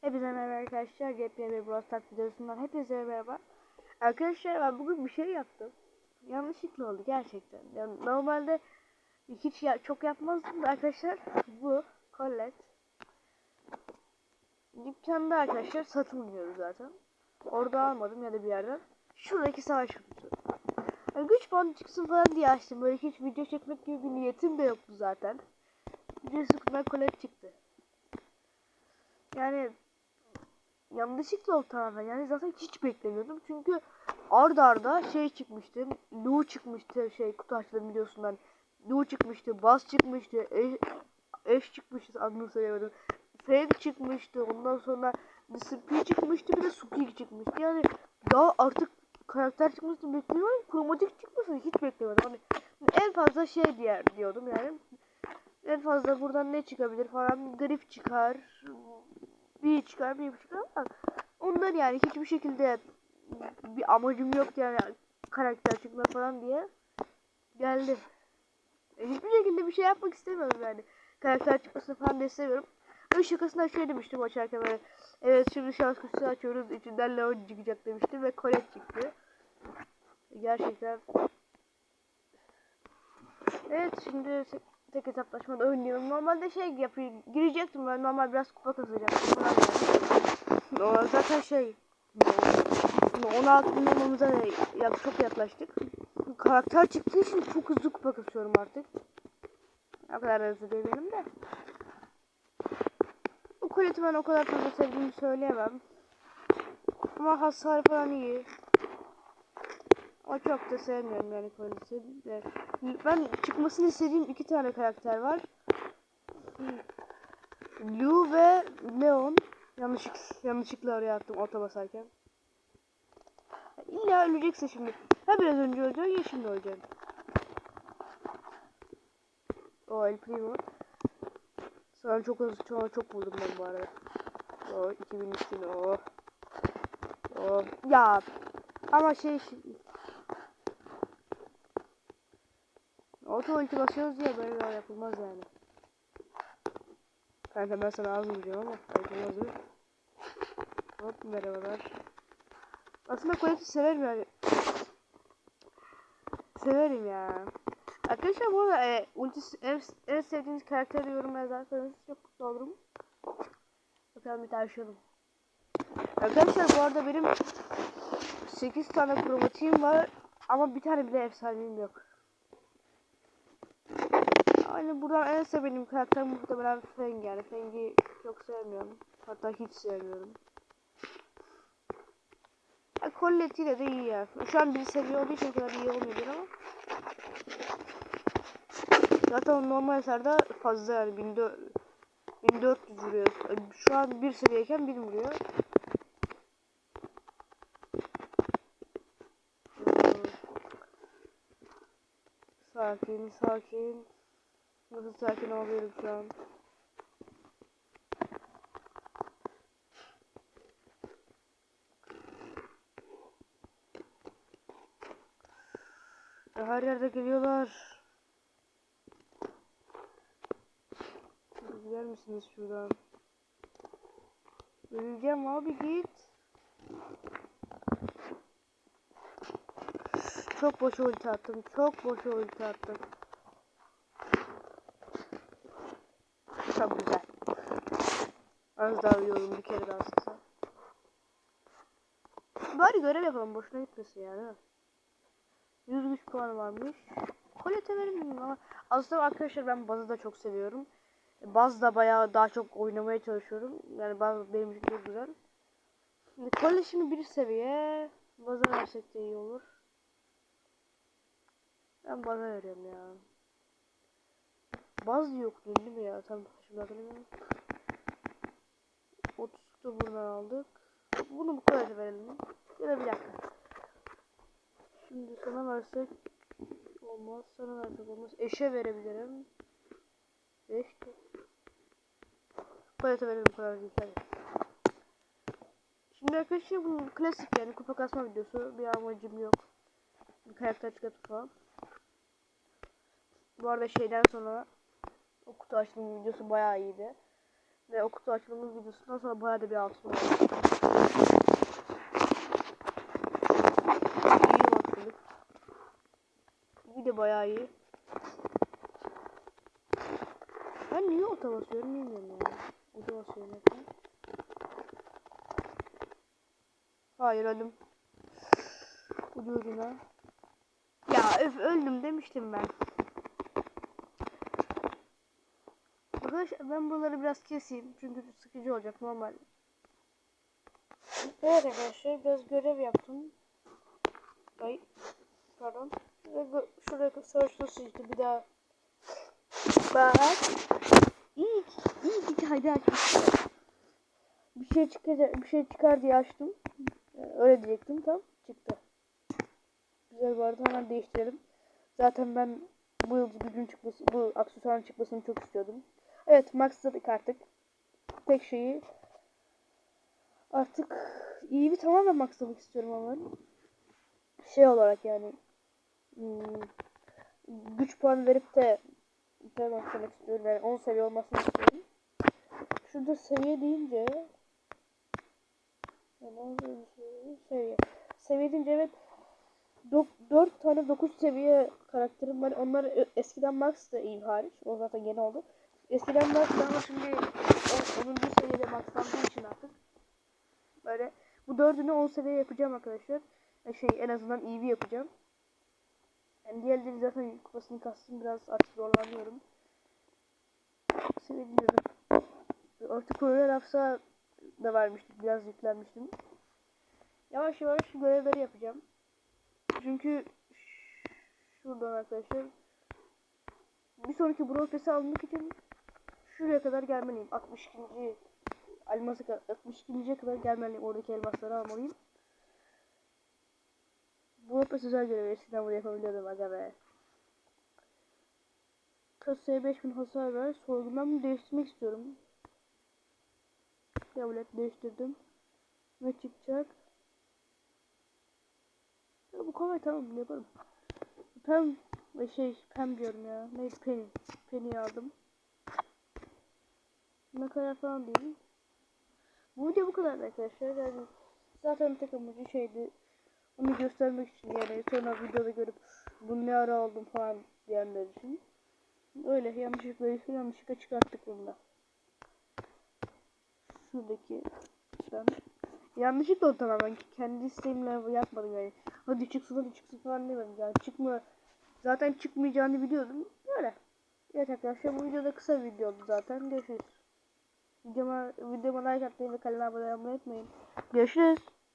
Hepinize merhaba arkadaşlar. Yepyeni bir Brawl Stars videosundan hepinize merhaba. Arkadaşlar ben bugün bir şey yaptım. Yanlışlıkla oldu gerçekten. Yani normalde hiç ya çok yapmazdım da arkadaşlar. Bu Colette. Dükkanda arkadaşlar satılmıyor zaten. Orada almadım ya da bir yerden. Şuradaki savaş kutusu. Yani güç bandı çıksın falan diye açtım. Böyle hiç video çekmek gibi bir niyetim de yoktu zaten. Video sıkıntı Colette çıktı. Yani yanlışlıkla oldu tamamen. Yani zaten hiç beklemiyordum. Çünkü arda arda şey çıkmıştı. Lu çıkmıştı şey kutu açtığım videosundan. Lu çıkmıştı. Bas çıkmıştı. Eş, eş çıkmıştı. Adını söylemedim. Frank çıkmıştı. Ondan sonra Mr. çıkmıştı. Bir de Suki çıkmıştı. Yani daha artık karakter çıkmasını bekliyorum. Kromatik çıkmasını hiç beklemiyordum. Hani en fazla şey diye diyordum yani. En fazla buradan ne çıkabilir falan. Grif çıkar bir çıkar bir çıkar ama ondan yani hiçbir şekilde bir amacım yok yani karakter çıkma falan diye geldi. E, hiçbir şekilde bir şey yapmak istemiyorum yani. Karakter çıkmasını falan da istemiyorum. Öyle şakasından şey demiştim açarken böyle. Evet şimdi şans kutusu açıyoruz. içinden Leon çıkacak demiştim ve Colette çıktı. Gerçekten. Evet şimdi tek hesaplaşmada oynuyorum. Normalde şey yapıyor, girecektim ben normal biraz kupa kazacaktım. O zaten şey 16 bin olmamıza ya, çok yaklaştık. Karakter çıktığı için çok hızlı kupa kasıyorum artık. O kadar hızlı değil benim de. Bu kuleti ben o kadar fazla sevdiğimi söyleyemem. Ama hasar falan iyi. O çok da sevmiyorum yani polisi. De. Ben çıkmasını istediğim iki tane karakter var. Lu ve Leon. Yanlışlık, yanlışlıkla oraya attım oto basarken. İlla ölecekse şimdi. Ha biraz önce öleceksin ya şimdi öleceksin. O El Primo. Sonra çok hızlı çok, çok vurdum ben bu arada. O 2000 üstüne o. O. Ya. Ama şey Auto ulti basıyoruz diye böyle yapılmaz yani. Kanka ben sana az vuracağım ama yapılmaz mı? Hop merhabalar. Aslında Colette'i severim yani. Severim ya. Arkadaşlar bu arada e, ulti en, en sevdiğiniz karakteri yorumlara yazarsanız çok mutlu olurum. Bakalım bir tartışalım. Arkadaşlar bu arada benim 8 tane kromatiğim var ama bir tane bile efsaneyim yok. Hani buradan en sevdiğim karakter muhtemelen Feng yani. Feng'i çok sevmiyorum. Hatta hiç sevmiyorum. Ya, Colette ile de iyi ya. Şu an bir seviye olduğu için kadar iyi olmuyor ama. Zaten normal hasarda fazla yani 1400 vuruyor. Şu an bir seviyeyken bir vuruyor. Sakin sakin. Nasıl sakin oluyorum şu an. Her yerde geliyorlar. Gider misiniz şuradan? Öleceğim abi git. Çok boş ulti attım. Çok boş ulti attım. Çok güzel. Az daha uyuyorum bir kere daha sıksa. Bari görev yapalım boşuna gitmesin yani. 100 güç puanı varmış. Kolete verim ama aslında arkadaşlar ben bazı da çok seviyorum. Baz da bayağı daha çok oynamaya çalışıyorum. Yani baz benim için çok güzel. Şimdi şimdi bir seviye. Baza versek de iyi olur. Ben baza veriyorum ya. Baz yok değil mi ya? Tam şimdi hatırlamıyorum. 30 da buradan aldık. Bunu bu kadar verelim. Ya bir dakika. Şimdi sana versek olmaz. Sana versek olmaz. Eşe verebilirim. 5 Koyata verelim bu kadar değil. Hadi. Şimdi arkadaşlar bu klasik yani kupa kasma videosu. Bir amacım yok. Bir karakter çıkartıp falan. Bu arada şeyden sonra o kutu videosu bayağı iyiydi. Ve o kutu videosundan sonra bayağı da bir altın oldu. İyi de bayağı iyi. Ben niye ota basıyorum bilmiyorum ya. Ota basıyorum hep. Hayır öldüm. Ucu ucuna. Ya öf öldüm demiştim ben. Arkadaşlar ben buraları biraz keseyim. Çünkü sıkıcı olacak normal. Evet arkadaşlar biraz görev yaptım. Ay pardon. Şuraya, şuraya savaş nasıl işte bir daha. Bak. İyi iyi ki haydi açmışım. Bir şey çıkacak, bir şey çıkar diye açtım. Ee, Öyle diyecektim tam çıktı. Güzel vardı hemen değiştirelim. Zaten ben bu yıl gücün çıkması, bu aksesuarın çıkmasını çok istiyordum. Evet maxladık artık. Tek şeyi artık iyi bir tamamen maxlamak istiyorum ama şey olarak yani hmm, güç puan verip de de maxlamak istiyorum yani 10 seviye olmasını istiyorum. Şurada seviye deyince seviye. Seviye deyince evet 4 tane 9 seviye karakterim var. Onlar ö- eskiden Max iyi hariç. O zaten yeni oldu. Eskiden Max da ama şimdi 10. seviyede Max'landığı için artık. Böyle bu dördünü 10 seviye yapacağım arkadaşlar. E, Şey en azından iyi bir yapacağım. Yani diğerleri zaten kupasını kastım biraz artık zorlanıyorum. Seviniyorum. Artık öyle hafsa da vermiştik. Biraz yüklenmiştim. Yavaş yavaş görevleri yapacağım. Çünkü şuradan arkadaşlar bir sonraki Brawl almak için şuraya kadar gelmeliyim. 62. elması kadar 62. kadar gelmeliyim. Oradaki elmasları almalıyım. Brawl Pass özel görevi. Eskiden bunu yapabiliyordum aga be. Kasaya 5000 hasar ver. Sorgundan bunu değiştirmek istiyorum. Kabul değiştirdim. Ne çıkacak? Ya bu kolay tamam bunu yaparım. Pem ve şey pem diyorum ya. Neydi Penny. Penny'yi aldım. Ne kadar falan değil. Bu video bu kadar arkadaşlar. Yani zaten tek amacı şeydi. Onu göstermek için yani sonra videoda görüp bunu ne ara aldım falan diyenler için. Öyle yanlışlıkla yanlışlıkla çıkarttık bunu da. Şuradaki ben yanlışlıkla o tamamen kendi isteğimle yapmadım yani. Hadi çıksın hadi çıksın falan demedim yani çıkma zaten çıkmayacağını biliyordum böyle. Evet arkadaşlar bu videoda kısa bir video oldu zaten görüşürüz. Videoma, videoma like atmayı ve kanalıma abone olmayı unutmayın. Görüşürüz.